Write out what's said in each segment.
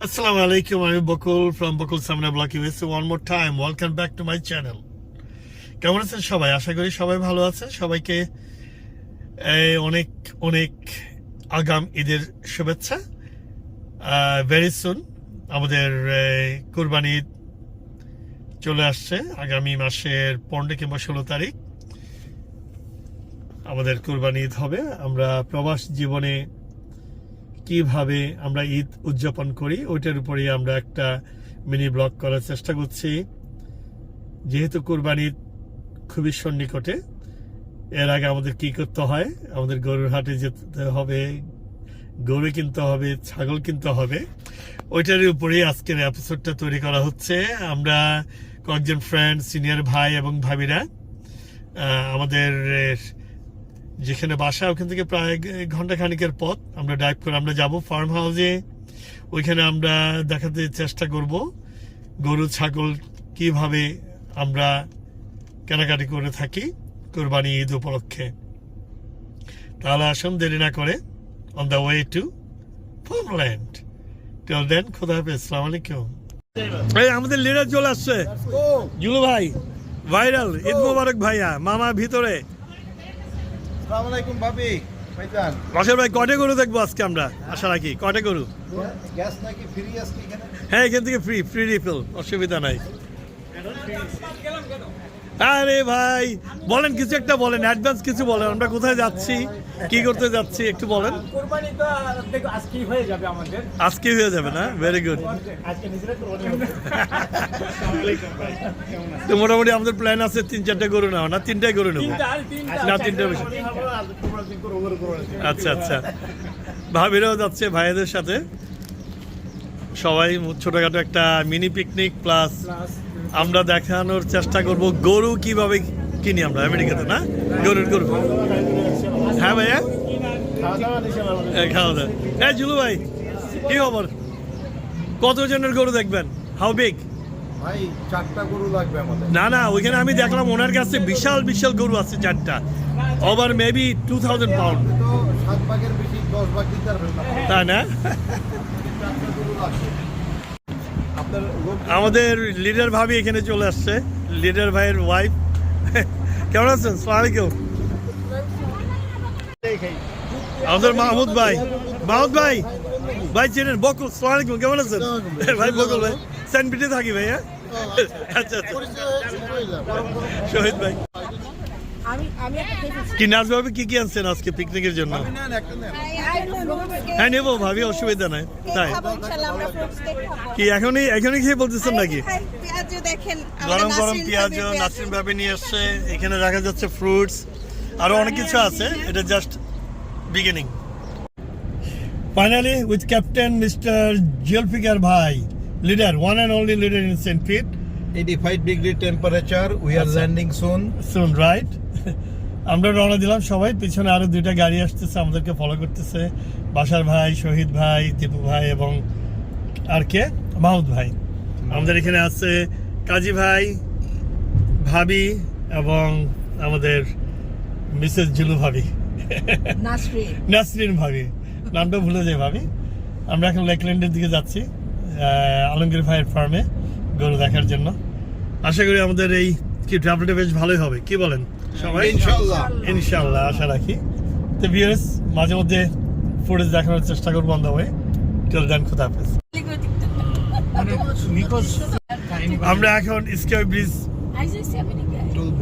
Assalamu alaikum, I'm Bakul from Bakul Samna Block USA. One more time, welcome back to my channel. কেমন আছেন সবাই? আশা করি সবাই ভালো আছেন। সবাইকে অনেক অনেক আগাম ঈদের শুভেচ্ছা। ভেরি সুন আমাদের কুরবানি চলে আসছে। আগামী মাসের পনেরো কিংবা ষোলো তারিখ আমাদের কুরবানি ঈদ হবে। আমরা প্রবাস জীবনে কীভাবে আমরা ঈদ উদযাপন করি, ওইটার উপরেই আমরা একটা মিনি ব্লগ করার চেষ্টা করছি। যেহেতু কোরবানি খুবই সন্নিকটে, এর আগে আমাদের কি করতে হয়, আমাদের গরুর হাটে যেতে হবে, গরু কিনতে হবে, ছাগল কিনতে হবে, ওইটার উপরেই আজকের এপিসোডটা তৈরি করা হচ্ছে। আমরা কয়েকজন ফ্রেন্ড সিনিয়র ভাই এবং ভাবিরা আমাদের যেখানে বাসা ওখান থেকে প্রায় ঘণ্টা খানিকের পথ। আমরা ড্রাইভ করে আমরা যাব ফার্ম হাউসে ওইখানে আমরা দেখাতে চেষ্টা করব গরু ছাগল কীভাবে আমরা কেনাকাটি করে থাকি কোরবানি ঈদ উপলক্ষে। তাহলে আসুন দেরি না করে on the way to farmland till then খোদা হাফেজ আসসালামু আলাইকুম। এই আমাদের লিডার চলে আসছে। জুলু ভাই ভাইরাল ঈদ মোবারক ভাইয়া মামা ভিতরে। আসসালামু আলাইকুম ভাবি রসের ভাই কটে গরু দেখব আজকে আমরা? আশা রাখি। কটে গরু? গ্যাস নাকি ফ্রি হ্যাঁ এখান থেকে ফ্রি ফ্রি রিফিল অসুবিধা নাই। আরে ভাই বলেন কিছু একটা বলেন অ্যাডভান্স কিছু বলেন আমরা কোথায় যাচ্ছি কি করতে যাচ্ছি একটু বলেন। আজকেই হয়ে যাবে আমাদের। আজকে হয়ে যাবে না? ভেরি গুড তো মোটামুটি আমাদের প্ল্যান আছে তিন চারটে গরু নেওয়া না তিনটাই গরু নেব? না, তিনটা বেশি। আচ্ছা আচ্ছা। ভাবিরাও যাচ্ছে ভাইদের সাথে। সবাই ছোটখাটো একটা মিনি পিকনিক প্লাস আমরা দেখানোর চেষ্টা করব গরু কীভাবে কিনি আমরা আমেরিকাতে না? গরুর গরু। হ্যাঁ ভাইয়া? খাওয়া দাওয়া। হ্যাঁ জুলু ভাই কি খবর? কতজনের গরু দেখবেন? হাউ বিগ না না ওইখানে আমি দেখলাম ওনার কাছে বিশাল বিশাল গরু আছে চারটা। Over maybe two thousand pound তাই না চারটা গরু লাগবে আপনার লোক আমাদের লিডার ভাবি এখানে চলে আসছে। লিডার ভাইয়ের ওয়াইফ কেমন আছেন? সালামালাইকুম। আমাদের মাহমুদ ভাই। মাহমুদ ভাই ভাই চেনেন, বকুল। সালামালাইকুম, কেমন আছেন? ভাই, বকুল ভাই। সেন্ট পিটে থাকি ভাই হ্যাঁ? আচ্ছা আচ্ছা। শহীদ ভাই আমি আমি একটা খেয়েছি কি নাচ ভাবে কি কি আনছেন আজকে পিকনিকের জন্য? হ্যাঁ নেব ভাবি অসুবিধা নাই তাই। খাব ইনশাআল্লাহ আমরা ফ্রুটস কেক খাব। কি এখনই এখনই খেয়ে বলতেছেন নাকি? হ্যাঁ, গরম গরম পেঁয়াজ নাসিম ভাবে নিয়ে আসছে এখানে দেখা যাচ্ছে ফ্রুটস আরও অনেক কিছু আছে এটা just beginning finally with captain mister Zulfiqar ভাই leader one and only leader in Saint Pete 85 degree temperature we are. Landing soon soon right আমরা রওনা দিলাম সবাই। পিছনে আরও দুইটা গাড়ি আসতেছে আমাদেরকে ফলো করতেছে। বাসার ভাই শহীদ ভাই দীপু ভাই এবং আর কে? মাহমুদ ভাই। আমাদের এখানে আছে কাজী ভাই ভাবি এবং আমাদের মিসেস জুলু ভাবি। নাসরিন। ভাবি। নামটা ভুলে যাই ভাবি। আমরা এখন লেকল্যান্ডের দিকে যাচ্ছি আলমগীর ভাইয়ের ফার্মে গরু দেখার জন্য। আশা করি আমাদের এই কি ট্রাভেলটা বেশ ভালোই হবে। কি বলেন? সবাই? ইনশাআল্লাহ। ইনশাআল্লাহ আশা রাখি। তো ভিউয়ার্স মাঝে মধ্যে ফুটেজ দেখানোর চেষ্টা করব on the way till then খুদা হাফেজ। আমরা এখন স্কাই ব্রিজ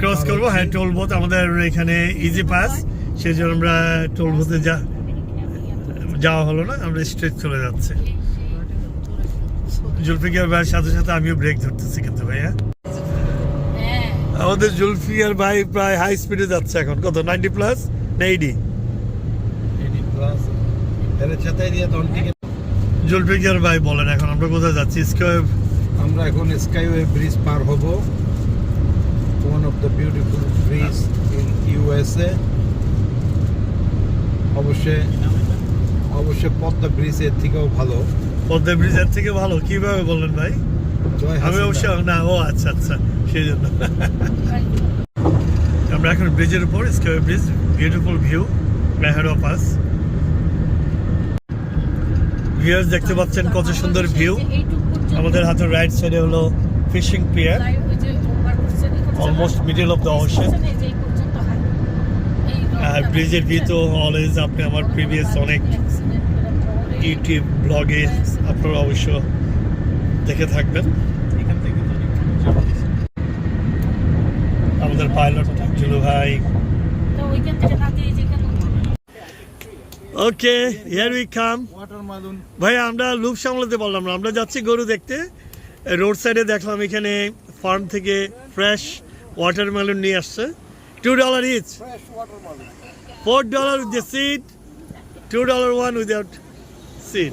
ক্রস করব। হ্যাঁ টোল বোথ আমাদের এখানে ইজি পাস সেই জন্য আমরা টোল বোথে যা যাওয়া হলো না আমরা স্ট্রেট চলে যাচ্ছে। জুলফিকার ভাইয়ের সাথে সাথে আমিও ব্রেক ধরতেছি কিন্তু ভাইয়া। আমাদের জুলফিকার ভাই প্রায় হাই স্পিডে যাচ্ছে এখন। কত? নাইনটি প্লাস না এইডি 80 প্লাস এর সাথে দিয়ে দন থেকে জুলফিকার ভাই বলেন এখন আমরা কোথায় যাচ্ছি? স্কোয়ার আমরা এখন স্কাইওয়ে ব্রিজ পার হব। One of the beautiful bridge in USA অবশ্যই অবশ্যই পদ্মা ব্রিজের থেকেও ভালো। পদ্মা ব্রিজের থেকে ভালো। কীভাবে বললেন ভাই? আমি। অবশ্য না ও আচ্ছা আচ্ছা সেই জন্য আমরা এখন ব্রিজের উপর স্কোয়ার ব্রিজ বিউটিফুল ভিউ মেহার আস ভিউয়ার্স দেখতে পাচ্ছেন কত সুন্দর ভিউ আমাদের হাতের রাইট সাইডে হলো fishing pier almost middle of the ocean আর ব্রিজের ভিউ তো অলওয়েজ আপনি আমার প্রিভিয়াস অনেক ইউটিউব ব্লগে আপনারা অবশ্য দেখে থাকবেন। আমাদের পাইলট জুলু ভাই। ওকে হিয়ার উই কাম ভাই, আমরা লুপ সামলাতে পারলাম না। আমরা যাচ্ছি গরু দেখতে। রোড সাইডে দেখলাম এখানে ফার্ম থেকে ফ্রেশ ওয়াটারমেলন নিয়ে আসছে। Two dollar each four dollar with the seed two dollar one without seed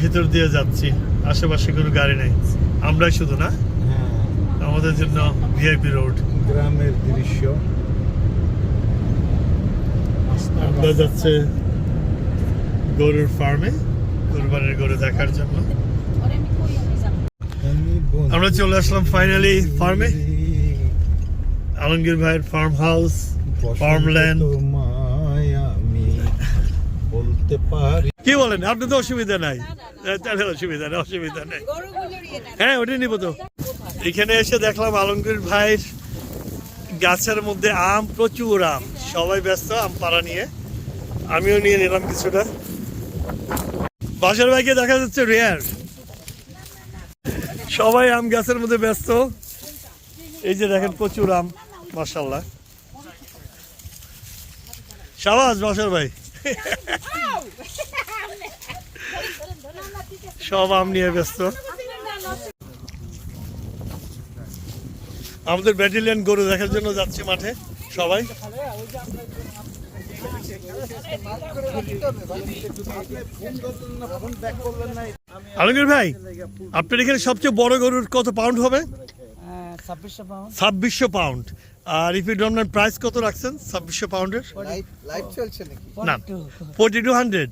ভিতর দিয়ে যাচ্ছি। আশেপাশে কোনো গাড়ি নেই। আমরাই শুধু না? হ্যাঁ, আমাদের জন্য ভিআইপি রোড গ্রামের দৃশ্য। আমরা যাচ্ছে গরুর ফার্মে কোরবানির গরু দেখার জন্য। আমরা চলে আসলাম ফাইনালি ফার্মে আলমগীর ভাইয়ের ফার্ম হাউস আমি বলতে পারি কি বলেন? আপনি তো অসুবিধা নাই। তাহলে অসুবিধা নেই অসুবিধা নেই। হ্যাঁ ওটাই নিব তো। এখানে এসে দেখলাম আলমগীর ভাইয়ের গাছের মধ্যে আম, প্রচুর আম। সবাই ব্যস্ত, আম পাড়া নিয়ে। আমিও নিয়ে নিলাম কিছুটা। বাসার ভাইকে দেখা যাচ্ছে রেয়ার সবাই আম গাছের মধ্যে ব্যস্ত। এই যে দেখেন, প্রচুর আম মাসাল্লাহ সাবাস, বাসার ভাই। সব আম নিয়ে ব্যস্ত। আমাদের ব্যাটেলিয়ান গরু দেখার জন্য যাচ্ছে মাঠে সবাই। আলমগীর ভাই আপনার এখানে সবচেয়ে বড় গরুর কত পাউন্ড হবে? ছাব্বিশশো পাউন্ড আর ইফ ইউ ডোন্ট প্রাইস কত রাখছেন? ছাব্বিশশো পাউন্ডের না ফোরটি টু হান্ড্রেড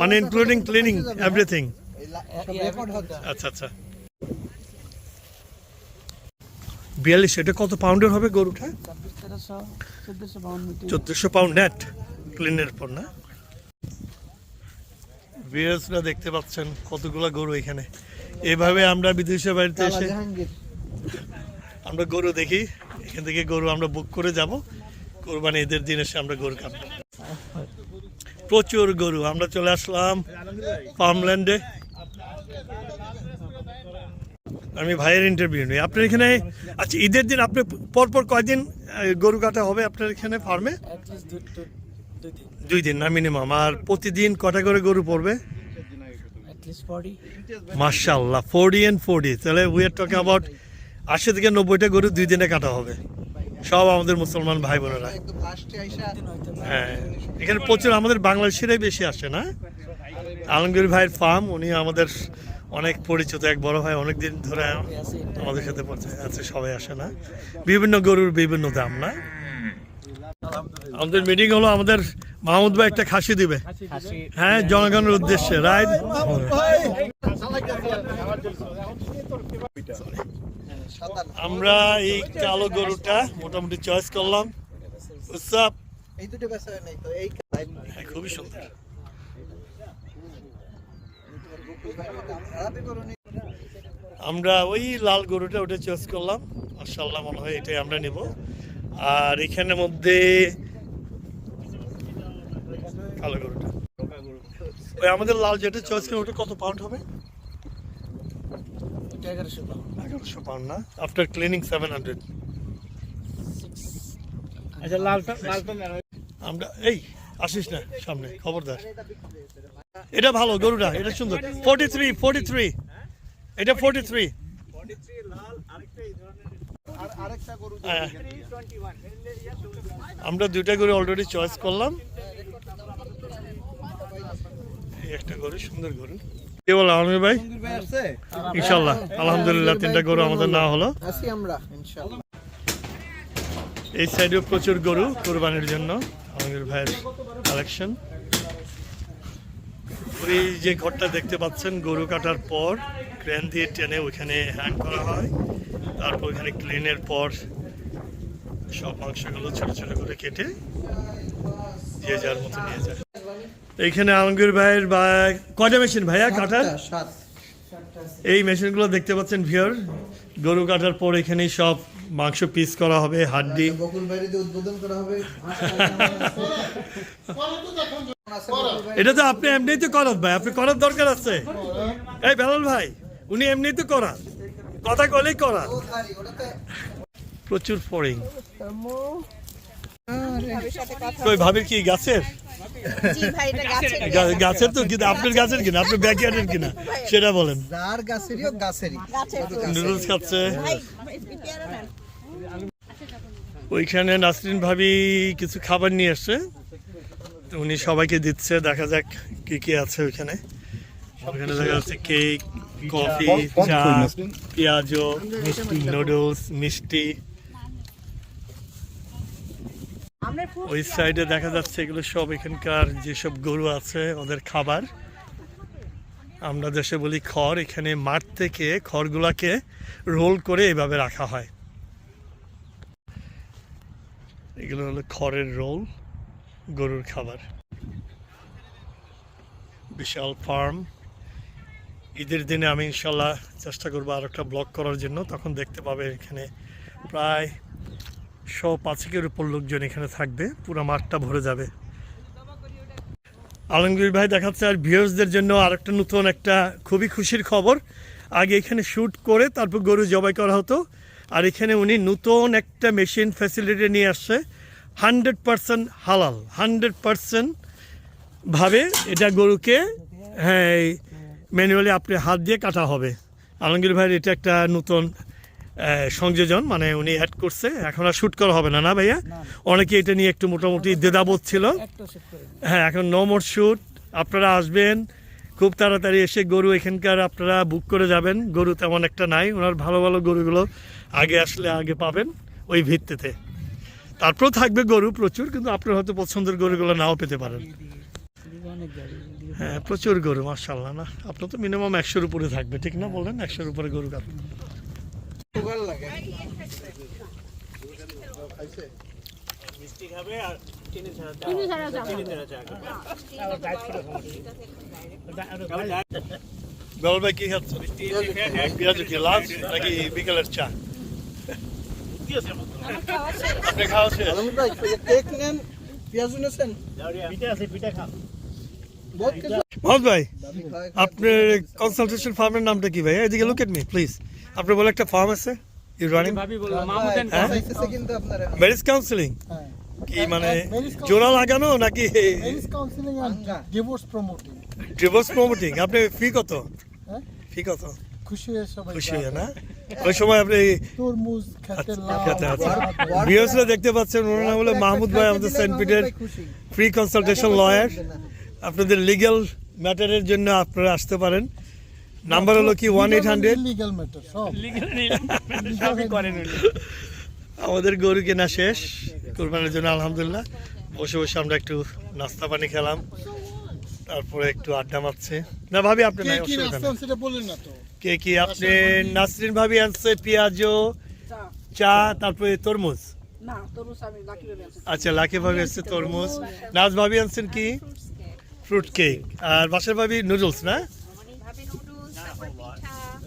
মানে ইনক্লুডিং ক্লিনিং এভরিথিং আচ্ছা আচ্ছা। বিয়াল্লিশ এটা কত পাউন্ডের হবে গরুটা? পাউন্ড চোদ্দশো পাউন্ড নেট ক্লিনের পর না? ভিউয়ার্সরা দেখতে পাচ্ছেন কতগুলো গরু এখানে। এভাবে আমরা বিদেশের বাড়িতে এসে আমরা গরু দেখি এখান থেকে গরু আমরা বুক করে যাব। কোরবানি ঈদের দিন এসে আমরা গরু কাটবো। প্রচুর গরু আমরা চলে আসলাম ফার্মল্যান্ডে আমি ভাইয়ের ইন্টারভিউ নিই। আপনার এখানে আচ্ছা ঈদের দিন আপনি পরপর কয়দিন গরু কাটা হবে আপনার এখানে ফার্মে দুই দিন। না মিনিমাম আর প্রতিদিন কটা করে গরু পড়বে? ফর্টি মার্শাল্লাহ ফোরডি অ্যান্ড ফোরডি তাহলে উই আর টকিং অ্যাবাউট আশি থেকে নব্বইটা গরু দুই দিনে কাটা হবে। সব আমাদের মুসলমান ভাই বোনেরা। হ্যাঁ এখানে প্রচুর আমাদের বাংলাদেশিরাই বেশি আসে না? আলমগীর ভাইয়ের ফার্ম উনি আমাদের অনেক পরিচিত এক বড় ভাই অনেক দিন ধরে আমাদের সাথে পরিচয় আছে সবাই আসে না। বিভিন্ন গরুর বিভিন্ন দাম না? আমাদের মিটিং হলো আমাদের মাহমুদ ভাই একটা খাসি দিবে। হ্যাঁ জনগণের উদ্দেশ্যে রাইট? আমরা এই কালো গরুটা মোটামুটি চয়েস করলাম। হ্যাঁ খুবই সুন্দর খারাপই করুনি আমরা ওই লাল গরুটা ওটা চয়েস করলাম। মার্শাল্লাহ মনে হয় এটাই আমরা নেব। আর এখানের মধ্যে কালো গরুটা। ওই আমাদের লাল যেটা চয়েস করলাম ওটা কত পাউন্ড হবে? এগারোশো পাউন্ড না? আফটার ক্লিনিং সেভেন হান্ড্রেড আচ্ছা লালটা লালটা আমরা এই আসিস না সামনে খবরদার। এটা ভালো, গরুটা, এটা সুন্দর। ফোর্টি থ্রি ফোর্টি থ্রি এটা ফোর্টি থ্রি গরু। আমরা দুইটা করে অলরেডি চয়েস করলাম। একটা গরু, সুন্দর গরু। কি বলো আলমীর ভাই? ইনশাল্লাহ আলহামদুলিল্লাহ, তিনটা গরু আমাদের না হলো। এই সাইডেও প্রচুর গরু, কোরবানির জন্য আলমীর ভাইয়ের কালেকশন ওই যে ঘরটা দেখতে পাচ্ছেন গরু কাটার পর ক্রেন দিয়ে টেনে ওইখানে হ্যাং করা হয়। তারপর ওইখানে ক্লিনের পর সব মাংসগুলো ছোট ছোট করে কেটে যে যার মতো নিয়ে যায়। এইখানে আলমগীর ভাইয়ের বা কয়টা মেশিন ভাইয়া কাটার এই মেশিনগুলো দেখতে পাচ্ছেন ভিওর গরু কাটার পর এখানেই সব মাংস পিস করা হবে হাড্ডি। বকুল উদ্বোধন করা হবে। এটা তো আপনি এমনিই তো করাত ভাই আপনি করার দরকার আছে। এই বেলাল ভাই উনি এমনিই তো করান। কথা কলেই করান। প্রচুর ফরিং। ভাবির কই ভাবির কি গাছের? জি ভাই এটা গাছের। তো কিন্তু আপনার গাছের কিনা আপনার ব্যাকয়ার্ডের কিনা? সেটা বলেন। যার গাছেরই গাছেরই। নুডলস খাচ্ছে। ওইখানে নাসরিন ভাবি কিছু খাবার নিয়ে এসছে তো উনি সবাইকে দিচ্ছে দেখা যাক কি কি আছে ওইখানে। ওখানে দেখা যাচ্ছে কেক কফি চা পেঁয়াজো নুডলস মিষ্টি। ওই সাইডে দেখা যাচ্ছে এগুলো সব এখানকার যেসব গরু আছে ওদের খাবার। আমরা দেশে বলি খড় এখানে মাঠ থেকে খড়গুলাকে রোল করে এভাবে রাখা হয়। এগুলো হলো খড়ের রোল। গরুর খাবার। বিশাল ফার্ম। ঈদের দিনে আমি ইনশাল্লাহ চেষ্টা করব আর একটা ব্লগ করার জন্য। তখন দেখতে পাবে এখানে প্রায় শো পাঁচেকের উপর লোকজন এখানে থাকবে। পুরো মাঠটা ভরে যাবে। আলমগীর ভাই দেখাচ্ছে, আর ভিউয়ার্সদের জন্য আর একটা নতুন একটা খুবই খুশির খবর। আগে এখানে শ্যুট করে তারপর গরু জবাই করা হতো। আর এখানে উনি নতুন একটা মেশিন ফ্যাসিলিটি নিয়ে আসছে। হান্ড্রেড পারসেন্ট হালাল হান্ড্রেড পারসেন্ট ভাবে এটা গরুকে হ্যাঁ ম্যানুয়ালি আপনি হাত দিয়ে কাটা হবে। আলমগীর ভাইয়ের এটা একটা নতুন সংযোজন মানে উনি অ্যাড করছে। এখন আর শ্যুট করা হবে না না ভাইয়া? অনেকে এটা নিয়ে একটু মোটামুটি দ্বিধাবোধ ছিল। হ্যাঁ এখন নো মোর শ্যুট আপনারা আসবেন খুব তাড়াতাড়ি এসে গরু এখানকার আপনারা বুক করে যাবেন। গরু তেমন একটা নাই ওনার ভালো ভালো গরুগুলো আগে আসলে আগে পাবেন ওই ভিত্তিতে। তারপরেও থাকবে গরু প্রচুর কিন্তু আপনার হয়তো পছন্দের গরুগুলো নাও পেতে পারেন। হ্যাঁ প্রচুর গরু মার্শাল্লাহ না? আপনার তো মিনিমাম একশোর উপরে থাকবে ঠিক না বললেন একশোর উপরে গরু ভাই কি নাকি বিকেলের চা? আপনি খাওয়া শেষ। আলমগীর ভাই কেক নেন পেঁয়াজ নেছেন বহুত কিছু। মোহাম্মদ ভাই আপনার কনসালটেশন ফার্মের নামটা কি ভাই? এদিকে লুক এট মি প্লিজ আপনার বলে একটা ফার্ম আছে ইউ রানিং হ্যাঁ? ম্যারেজ কাউন্সিলিং কি মানে জোড়া লাগানো নাকি. ডিভোর্স প্রমোটিং আপনি ফি কত? হ্যাঁ? ফি কত? খুশি হয়ে সবাই খুশি হয়ে না? ওই সময় আপনি তরমুজ খেতে বর- বিএসলে দেখতে পাচ্ছেন ওনার নাম হলো মাহমুদ ভাই আমাদের Saint Peter free consultation lawyer. আপনাদের লিগ্যাল ম্যাটারের জন্য আপনারা আসতে পারেন। নাম্বার হলো কি ওয়ান এইট হান্ড্রেড আমাদের গরু কেনা শেষ কোরবানির জন্য আলহামদুলিল্লাহ। বসে বসে আমরা একটু নাস্তা পানি খেলাম। তারপরে একটু আড্ডা মারছে। না ভাবি আপনি কে নাই কি অসুবিধা রাস্তা নেই। সেটা বললেন না তো। কে কি? আপনি নাসরিন ভাবি আনছে পেঁয়াজও চা। তারপরে তরমুজ। আচ্ছা লাকি ভাবি আসছে তরমুজ। নাজ ভাবি আনছেন কি? ফ্রুট কেক আর বাসার ভাবি নুডলস না?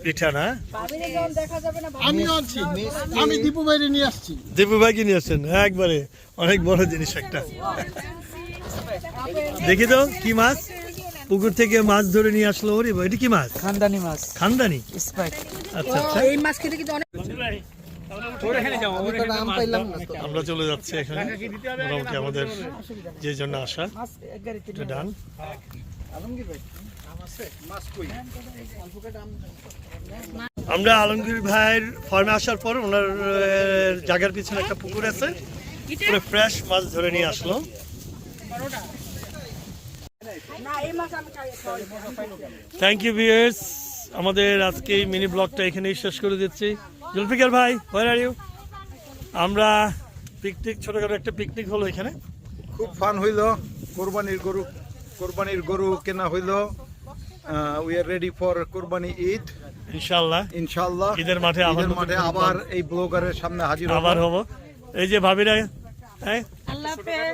পিঠা। না? ভাবিরে যখন দেখা যাবে না আমি আনছি আমি দীপু বাইরে নিয়ে আসছি। দীপু ভাই নিয়ে আসছেন হ্যাঁ, একবারে। অনেক বড় জিনিস একটা। দেখি তো কি মাছ? পুকুর থেকে মাছ ধরে নিয়ে আসলো ওরে এটা কি মাছ? খানদানি মাছ। খানদানি? স্পাইক আচ্ছা আচ্ছা। এই মাছ খেতে কিন্তু অনেক আমরা চলে যাচ্ছি এখানে। মোটামুটি আমাদের যে জন্য আসা। ডান। আলমগীর ভাই আম আছে মাছ কই আমরা আলমগীর ভাইয়ের ফার্মে আসার পর ওনার জায়গার পিছনে একটা পুকুর আছে। পুরো ফ্রেশ মাছ ধরে নিয়ে আসলো। থ্যাংক ইউ ভিউয়ার্স আমাদের আজকে মিনি ব্লগটা এখানেই শেষ করে দিচ্ছি। জুলফিকার ভাই হোয়ার আর ইউ আমরা পিকনিক ছোটখাটো একটা পিকনিক হলো এখানে। খুব ফান হইল। কোরবানির গরু কোরবানির গরু কেনা হইল। উই আর রেডি ফর কোরবানি ঈদ। ইনশাল্লাহ ইনশাআল্লাহ। ঈদের মাঠে আবার মাঠে আবার এই ব্লগারের সামনে হাজির হব। আবার হব। এই যে ভাবিরা হ্যাঁ?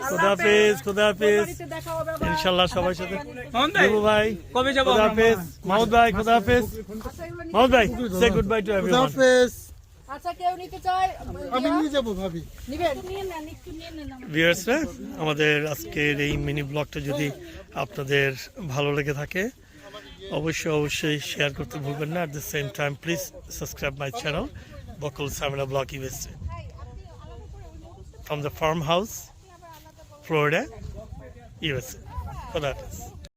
খুদা হাফেজ। খুদা হাফেজ দেখা হবে আবার। ইনশাল্লাহ সবার সাথে। দেবু ভাই কবে যাব খুদা হাফেজ মাহমুদ ভাই খুদা হাফেজ। এগুলো নিয়ে- মাহমুদ ভাই সে গুড বাই টু এভরিওয়ান আমাদের। আজকের এই মিনি ব্লগটা যদি আপনাদের ভালো লেগে থাকে অবশ্যই অবশ্যই শেয়ার করতে ভুলবেন না। At the same time please subscribe my channel Bakul Samina blog USA from the farm house Florida USA খোদা হাফেজ